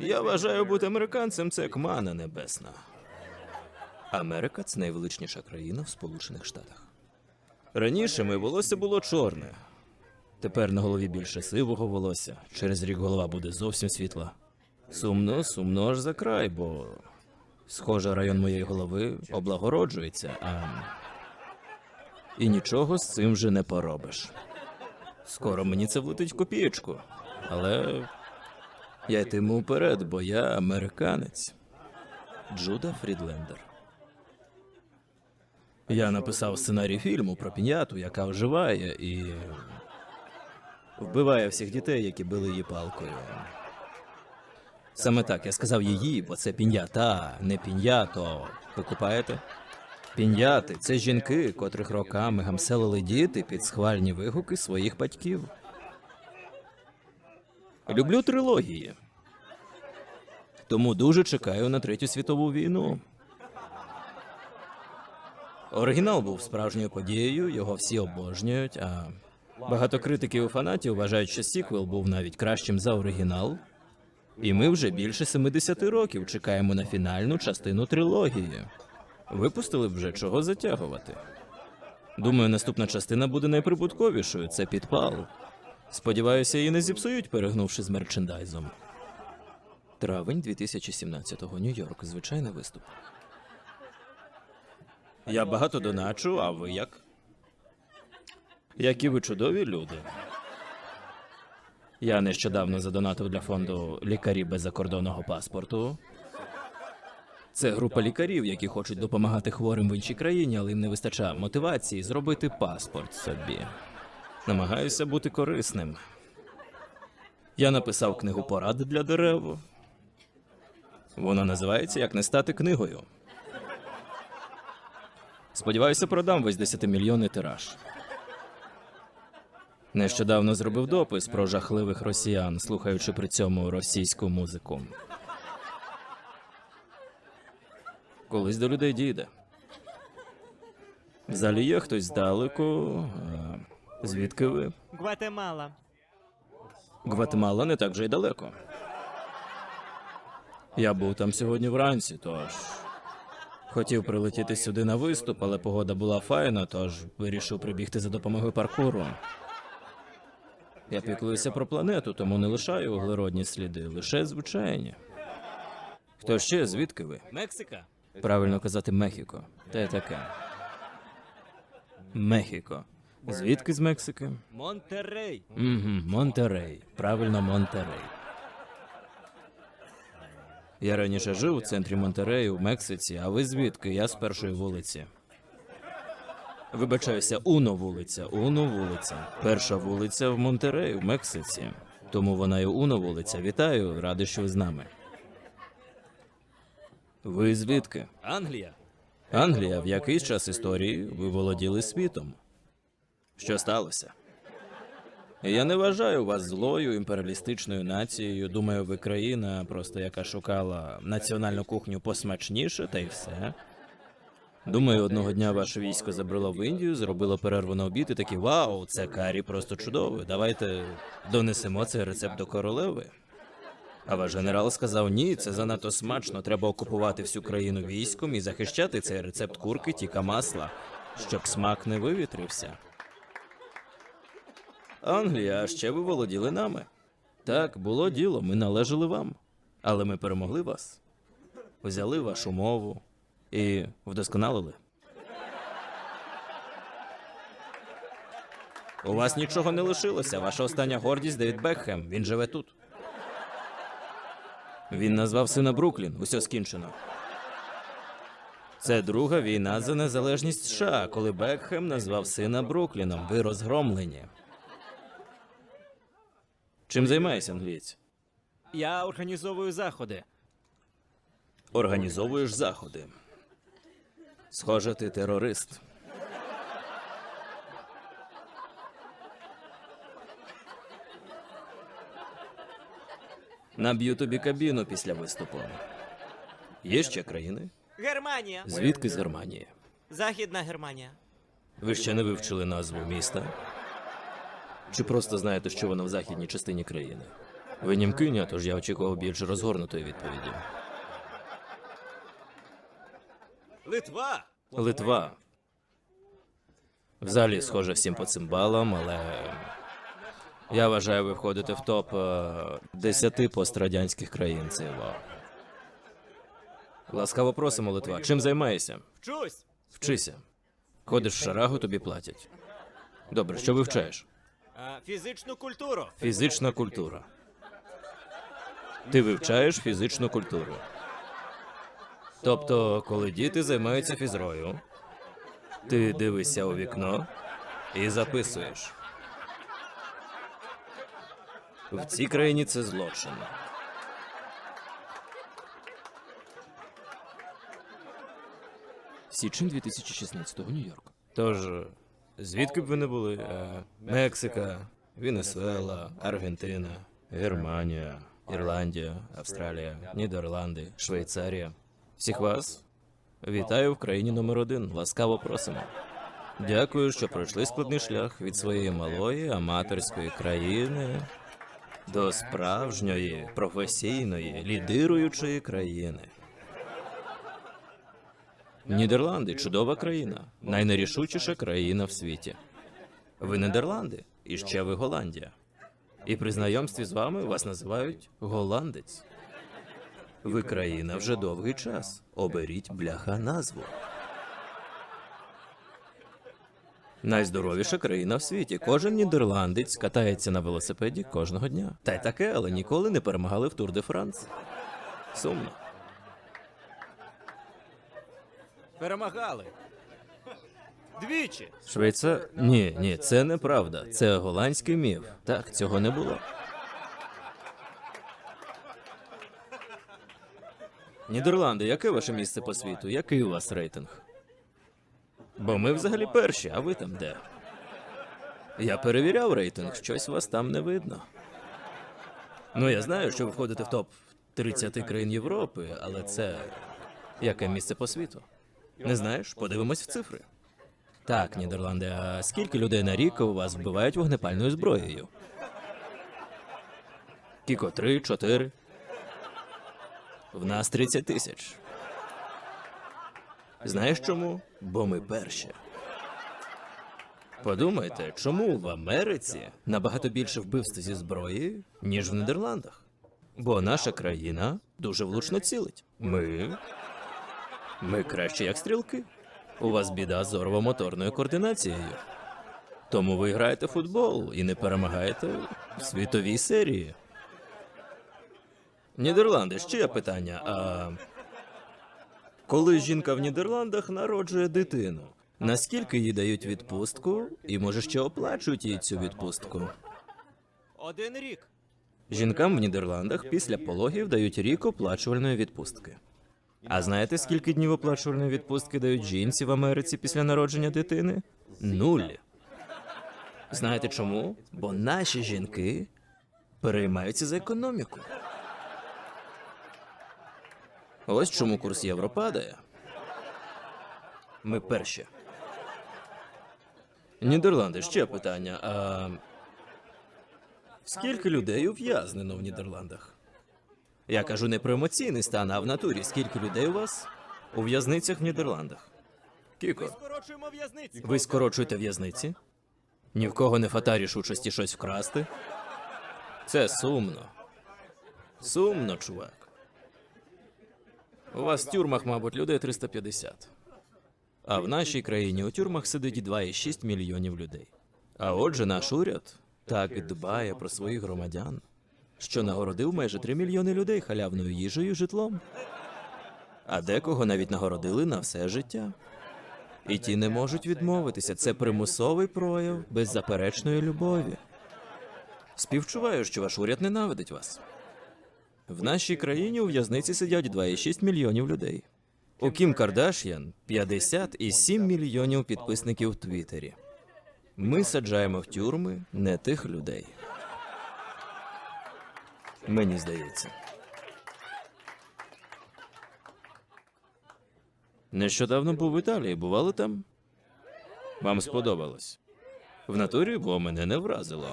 Я вважаю, бути американцем це як мана небесна. Америка це найвеличніша країна в Сполучених Штатах. Раніше моє волосся було чорне. Тепер на голові більше сивого волосся. Через рік голова буде зовсім світла. Сумно, сумно аж за край, бо схоже, район моєї голови облагороджується, а і нічого з цим вже не поробиш. Скоро мені це влетить в копієчку, але я йтиму вперед, бо я американець. Джуда Фрідлендер. Я написав сценарій фільму про піняту, яка оживає і вбиває всіх дітей, які били її палкою. Саме так я сказав її, бо це пінята, не пінято. Ви купаєте? Піняти це жінки, котрих роками гамселили діти під схвальні вигуки своїх батьків. Люблю трилогії. Тому дуже чекаю на третю світову війну. Оригінал був справжньою подією, його всі обожнюють, а багато критиків і фанатів вважають, що сіквел був навіть кращим за оригінал. І ми вже більше 70 років чекаємо на фінальну частину трилогії. Випустили б вже чого затягувати. Думаю, наступна частина буде найприбутковішою це підпал. Сподіваюся, її не зіпсують, перегнувши з мерчендайзом. Травень 2017-го, Нью-Йорк. Звичайний виступ. Я багато доначу, а ви як? Які ви чудові люди. Я нещодавно задонатив для фонду лікарі без закордонного паспорту. Це група лікарів, які хочуть допомагати хворим в іншій країні, але їм не вистачає мотивації зробити паспорт собі. Намагаюся бути корисним. Я написав книгу порад для дерев. Вона називається Як не стати книгою. Сподіваюся, продам весь 10-мільйонний тираж. Нещодавно зробив допис про жахливих росіян, слухаючи при цьому російську музику. Колись до людей дійде. В залі є хтось здалеку. Звідки ви? Гватемала. Гватемала не так вже й далеко. Я був там сьогодні вранці, тож хотів прилетіти сюди на виступ, але погода була файна, тож вирішив прибігти за допомогою паркуру. Я піклуюся про планету, тому не лишаю углеродні сліди, лише звичайні. Хто ще? Звідки ви? Мексика. Правильно казати Мехіко. Те таке. Мехіко. Звідки з Мексики? Монтерей. Угу, Монтерей. Правильно, Монтерей. Я раніше жив у центрі Монтерею в Мексиці, а ви звідки? Я з першої вулиці. Вибачаюся, Уно вулиця, Уно вулиця. Перша вулиця в Монтереї, в Мексиці. Тому вона і Уно вулиця. Вітаю, радий, що ви з нами. Ви звідки? Англія. Англія, в якийсь час історії ви володіли світом. Що сталося? Я не вважаю вас злою імперіалістичною нацією. Думаю, ви країна, просто яка шукала національну кухню посмачніше, та й все. Думаю, одного дня ваше військо забрало в Індію, зробило перерву на обід і такі вау, це карі просто чудово. Давайте донесемо цей рецепт до королеви. А ваш генерал сказав: ні, це занадто смачно. Треба окупувати всю країну військом і захищати цей рецепт курки, тіка масла, щоб смак не вивітрився. Англія, а ще ви володіли нами. Так, було діло, ми належали вам. Але ми перемогли вас, взяли вашу мову і вдосконалили. У вас нічого не лишилося. Ваша остання гордість Девід Бекхем. Він живе тут. Він назвав сина Бруклін. Усе скінчено. Це друга війна за незалежність США, коли Бекхем назвав сина Брукліном. Ви розгромлені. Чим займаєшся, англієць? Я організовую заходи. Організовуєш заходи. Схоже, ти терорист. Наб'ю тобі кабіну після виступу. Є ще країни? Германія. Звідки з Германії? Західна Германія. Ви ще не вивчили назву міста? Чи просто знаєте, що воно в західній частині країни? Ви німкиня, тож я очікував більш розгорнутої відповіді. Литва! Литва. Взагалі, схоже всім по цим балам, але. Я вважаю, ви входите в топ е, 10 пострадянських країн. Це во. Ласкаво просимо, Литва. Чим займаєшся? Вчусь! Вчися. Ходиш в шарагу, тобі платять. Добре, що вивчаєш? А, фізичну культуру. Фізична культура. Ти вивчаєш фізичну культуру. Тобто, коли діти займаються фізрою, ти дивишся у вікно і записуєш. В цій країні це злочин. Січень 2016-го, Нью-Йорк. Тож, звідки б ви не були? Е, Мексика, Венесуела, Аргентина, Германія, Ірландія, Австралія, Нідерланди, Швейцарія. Всіх вас вітаю в країні номер один. Ласкаво просимо. Дякую, що пройшли складний шлях від своєї малої аматорської країни до справжньої професійної лідируючої країни. Нідерланди чудова країна, найнерішучіша країна в світі. Ви Нідерланди, і ще ви Голландія. І при знайомстві з вами вас називають голландець. Ви країна вже довгий час. Оберіть бляха назву. Найздоровіша країна в світі. Кожен нідерландець катається на велосипеді кожного дня. Та й таке, але ніколи не перемагали в Тур де Франс. Сумно. Перемагали. Двічі. Швейцар? Ні, ні, це неправда. Це голландський міф. Так, цього не було. Нідерланди, яке ваше місце по світу? Який у вас рейтинг? Бо ми взагалі перші, а ви там де? Я перевіряв рейтинг, щось вас там не видно. Ну, я знаю, що ви входите в топ 30 країн Європи, але це яке місце по світу? Не знаєш? Подивимось в цифри. Так, Нідерланди, а скільки людей на рік у вас вбивають вогнепальною зброєю? Кіко, три, чотири. В нас 30 тисяч. Знаєш чому? Бо ми перші. Подумайте, чому в Америці набагато більше вбивств зі зброї, ніж в Нідерландах? Бо наша країна дуже влучно цілить. Ми. Ми краще як стрілки. У вас біда з зорово-моторною координацією. Тому ви граєте в футбол і не перемагаєте в світовій серії. Нідерланди, ще є питання. А коли жінка в Нідерландах народжує дитину, наскільки їй дають відпустку, і може ще оплачують їй цю відпустку? Один рік. Жінкам в Нідерландах після пологів дають рік оплачувальної відпустки. А знаєте, скільки днів оплачувальної відпустки дають жінці в Америці після народження дитини? Нуль. Знаєте чому? Бо наші жінки переймаються за економіку. Ось чому курс євро падає. Ми перші. Нідерланди, ще питання. А... Скільки людей ув'язнено в Нідерландах? Я кажу не про емоційний стан, а в натурі. Скільки людей у вас у в'язницях в Нідерландах? Кіко, Скорочуємо в'язниці. ви скорочуєте в'язниці? Ні в кого не фатаріш участі щось вкрасти? Це сумно. Сумно, чувак. У вас в тюрмах, мабуть, людей 350. А в нашій країні у тюрмах сидить 2,6 мільйонів людей. А отже, наш уряд так дбає про своїх громадян, що нагородив майже 3 мільйони людей халявною їжею житлом. А декого навіть нагородили на все життя. І ті не можуть відмовитися. Це примусовий прояв беззаперечної любові. Співчуваю, що ваш уряд ненавидить вас. В нашій країні у в'язниці сидять 2,6 мільйонів людей. У Кім Кардаш'ян 57 мільйонів підписників в Твіттері. Ми саджаємо в тюрми не тих людей. Мені здається. Нещодавно був в Італії. Бували там? Вам сподобалось? В натурі, бо мене не вразило.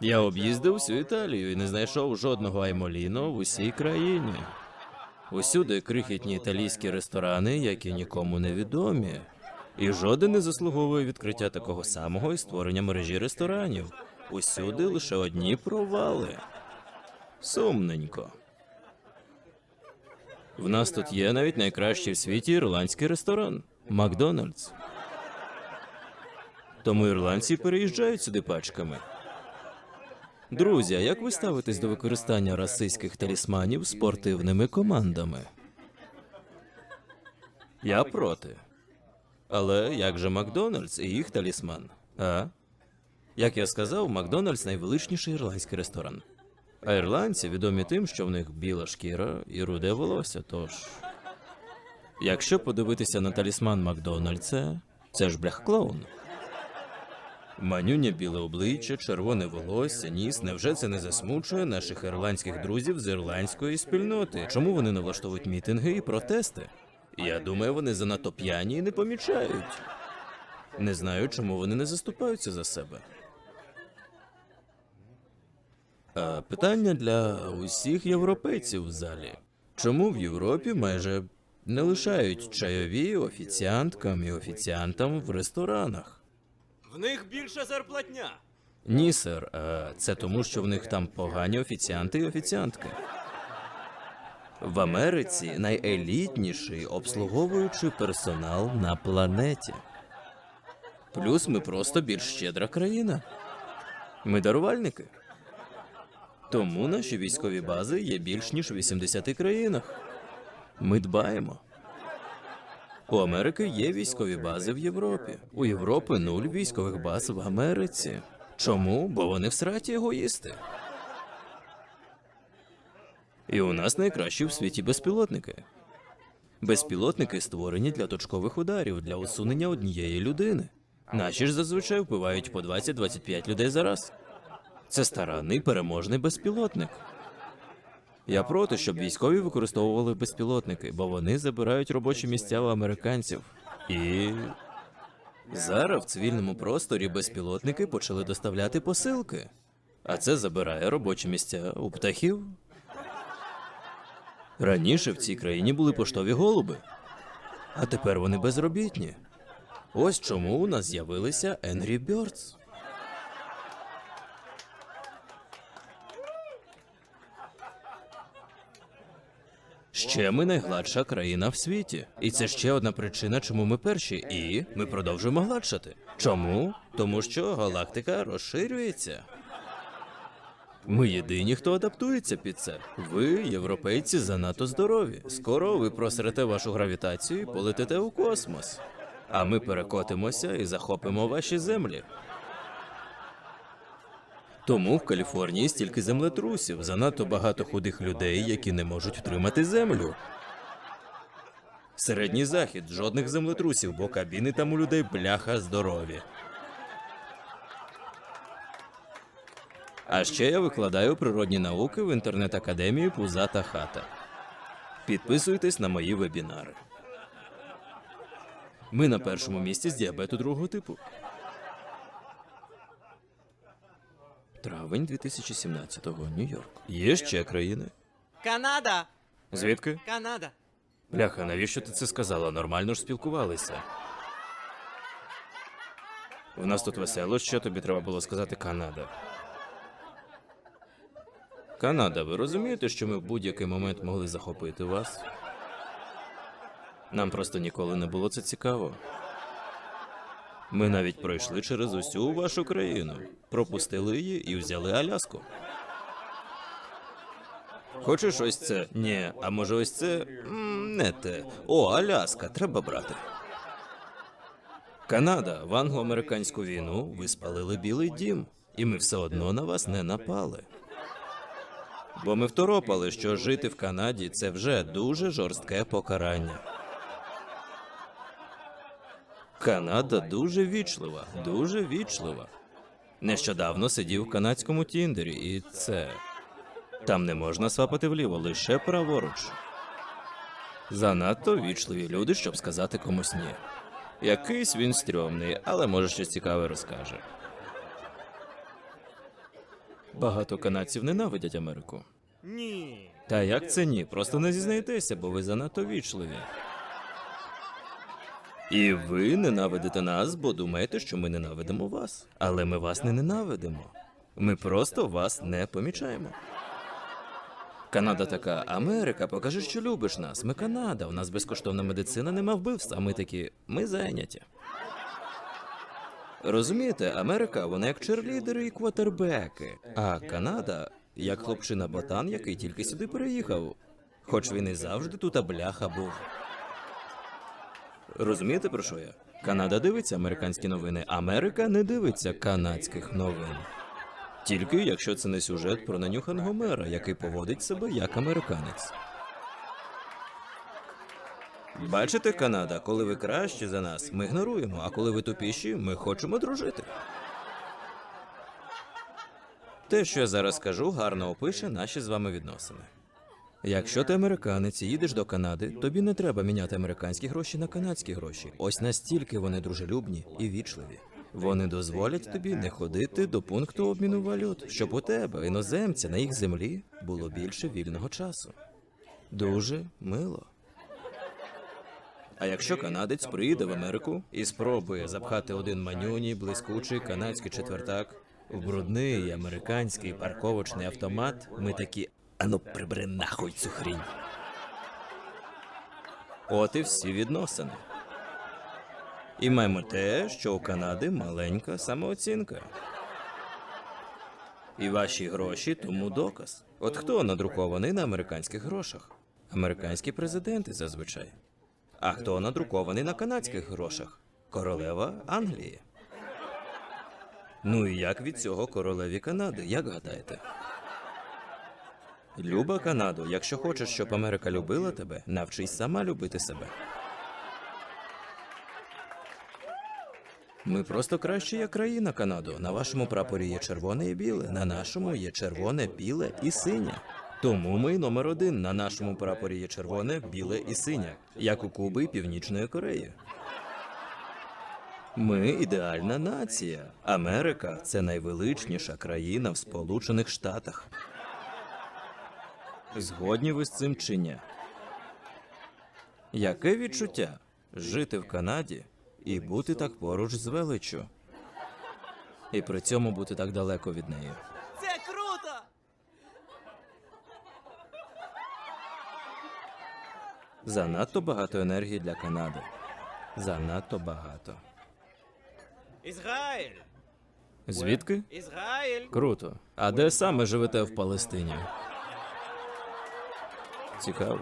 Я об'їздив всю Італію і не знайшов жодного аймоліно в усій країні. Усюди крихітні італійські ресторани, які нікому не відомі. І жоден не заслуговує відкриття такого самого і створення мережі ресторанів. Усюди лише одні провали. Сумненько. В нас тут є навіть найкращий в світі ірландський ресторан Макдональдс. Тому ірландці переїжджають сюди пачками. Друзі, а як ви ставитесь до використання расистських талісманів спортивними командами? Я проти. Але як же Макдональдс і їх талісман? А? Як я сказав, Макдональдс найвеличніший ірландський ресторан. А ірландці відомі тим, що в них біла шкіра і руде волосся. Тож, якщо подивитися на талісман Макдональдса, це ж блях-клоун. Манюня біле обличчя, червоне волосся, ніс. Невже це не засмучує наших ірландських друзів з ірландської спільноти? Чому вони не влаштовують мітинги і протести? Я думаю, вони занадто п'яні і не помічають. Не знаю, чому вони не заступаються за себе. А питання для усіх європейців в залі. Чому в Європі майже не лишають чайові офіціанткам і офіціантам в ресторанах? В них більша зарплатня. Ні, сер, а це тому, що в них там погані офіціанти і офіціантки. В Америці найелітніший обслуговуючий персонал на планеті. Плюс ми просто більш щедра країна. Ми дарувальники. Тому наші військові бази є більш ніж у 80 країнах. Ми дбаємо. У Америки є військові бази в Європі. У Європи нуль військових баз в Америці. Чому? Бо вони в сраті егоїсти. І у нас найкращі в світі безпілотники. Безпілотники створені для точкових ударів для усунення однієї людини. Наші ж зазвичай вбивають по 20-25 людей за раз. Це старанний переможний безпілотник. Я проти, щоб військові використовували безпілотники, бо вони забирають робочі місця у американців. І зараз в цивільному просторі безпілотники почали доставляти посилки, а це забирає робочі місця у птахів. Раніше в цій країні були поштові голуби, а тепер вони безробітні. Ось чому у нас з'явилися Angry Birds. Ще ми найгладша країна в світі. І це ще одна причина, чому ми перші. І ми продовжуємо гладшати. Чому? Тому що галактика розширюється. Ми єдині, хто адаптується під це. Ви, європейці, занадто здорові. Скоро ви просрете вашу гравітацію і полетите у космос. А ми перекотимося і захопимо ваші землі. Тому в Каліфорнії стільки землетрусів, занадто багато худих людей, які не можуть втримати землю. Середній захід, жодних землетрусів, бо кабіни там у людей бляха здорові. А ще я викладаю природні науки в інтернет-академії Пузата Хата. Підписуйтесь на мої вебінари. Ми на першому місці з діабету другого типу. Травень 2017-го, Нью-Йорк. Є ще країни. Канада! Звідки? Канада! Бляха, навіщо ти це сказала? Нормально ж спілкувалися. У нас тут весело, що тобі треба було сказати Канада. Канада, ви розумієте, що ми в будь-який момент могли захопити вас? Нам просто ніколи не було це цікаво. Ми навіть пройшли через усю вашу країну, пропустили її і взяли Аляску. Хочеш ось це? Ні, а може ось це? Не те. О, Аляска, треба брати. Канада, в англо-американську війну ви спалили білий дім, і ми все одно на вас не напали. Бо ми второпали, що жити в Канаді це вже дуже жорстке покарання. Канада дуже вічлива, дуже вічлива. Нещодавно сидів в канадському Тіндері, і це. Там не можна свапати вліво, лише праворуч. Занадто вічливі люди, щоб сказати комусь ні. Якийсь він стрьомний, але може щось цікаве розкаже. Багато канадців ненавидять Америку. Ні. Та як це ні? Просто не зізнаєтеся, бо ви занадто вічливі. І ви ненавидите нас, бо думаєте, що ми ненавидимо вас. Але ми вас не ненавидимо. Ми просто вас не помічаємо. Канада така, Америка, покажи, що любиш нас. Ми Канада, у нас безкоштовна медицина, нема вбивств, а ми такі, ми зайняті. Розумієте, Америка, вона як черлідери і квотербеки, а Канада як хлопчина ботан, який тільки сюди переїхав. Хоч він і завжди тут а бляха був. Розумієте про що я? Канада дивиться американські новини, Америка не дивиться канадських новин. Тільки якщо це не сюжет про нанюханого мера, який поводить себе як американець. Бачите, Канада, коли ви кращі за нас, ми ігноруємо, а коли ви тупіші, ми хочемо дружити. Те, що я зараз скажу, гарно опише наші з вами відносини. Якщо ти американець і їдеш до Канади, тобі не треба міняти американські гроші на канадські гроші. Ось настільки вони дружелюбні і вічливі. Вони дозволять тобі не ходити до пункту обміну валют, щоб у тебе, іноземця, на їх землі було більше вільного часу. Дуже мило. А якщо канадець приїде в Америку і спробує запхати один манюній, блискучий канадський четвертак в брудний американський парковочний автомат, ми такі ану прибери нахуй цю хрінь. От і всі відносини. І маємо те, що у Канади маленька самооцінка. І ваші гроші тому доказ. От хто надрукований на американських грошах? Американські президенти зазвичай. А хто надрукований на канадських грошах? Королева Англії. Ну і як від цього королеві Канади, як гадаєте? Люба Канаду, якщо хочеш, щоб Америка любила тебе, навчись сама любити себе. Ми просто краще як країна Канаду. На вашому прапорі є червоне і біле, на нашому є червоне, біле і синє. Тому ми номер один. На нашому прапорі є червоне, біле і синє, як у Куби і Північної Кореї. Ми ідеальна нація. Америка це найвеличніша країна в Сполучених Штатах. Згодні ви з цим чи ні? Яке відчуття жити в Канаді і бути так поруч з величчю? І при цьому бути так далеко від неї. Це круто! Занадто багато енергії для Канади. Занадто багато. Ізраїль! Звідки? Ізраїль! Круто. А де саме живете в Палестині? Цікаво.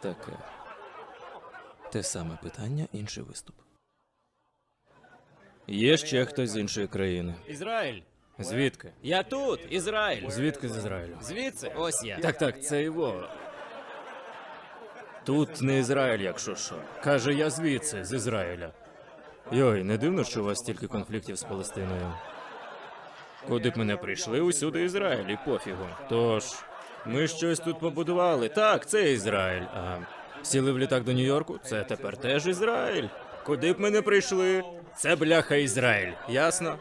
Таке. Те саме питання, інший виступ. Є ще хтось з іншої країни. Ізраїль. Звідки? Я тут, Ізраїль. Звідки з Ізраїлю? Звідси, ось я. Так, так, це його. Тут не Ізраїль, якщо що. Каже, я звідси, з Ізраїля. Йой, не дивно, що у вас стільки конфліктів з Палестиною. Куди б ми не прийшли, усюди Ізраїль і пофігу. Тож, ми щось тут побудували. Так, це Ізраїль. А сіли в літак до Нью-Йорку, це тепер теж Ізраїль. Куди б ми не прийшли, це бляха Ізраїль. Ясно?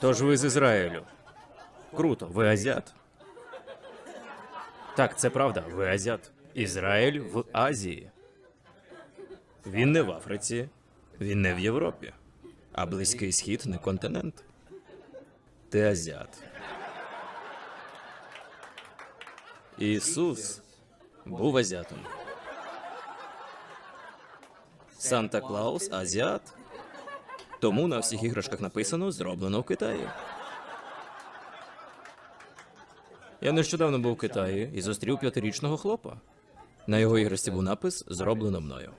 Тож ви з Ізраїлю. Круто, ви азіат. Так, це правда, ви азіат. Ізраїль в Азії. Він не в Африці, він не в Європі. А Близький Схід не континент. Ти азіат. Ісус був азіатом. Санта Клаус азіат. Тому на всіх іграшках написано зроблено в Китаї. Я нещодавно був в Китаї і зустрів п'ятирічного хлопа. На його іграшці був напис Зроблено мною.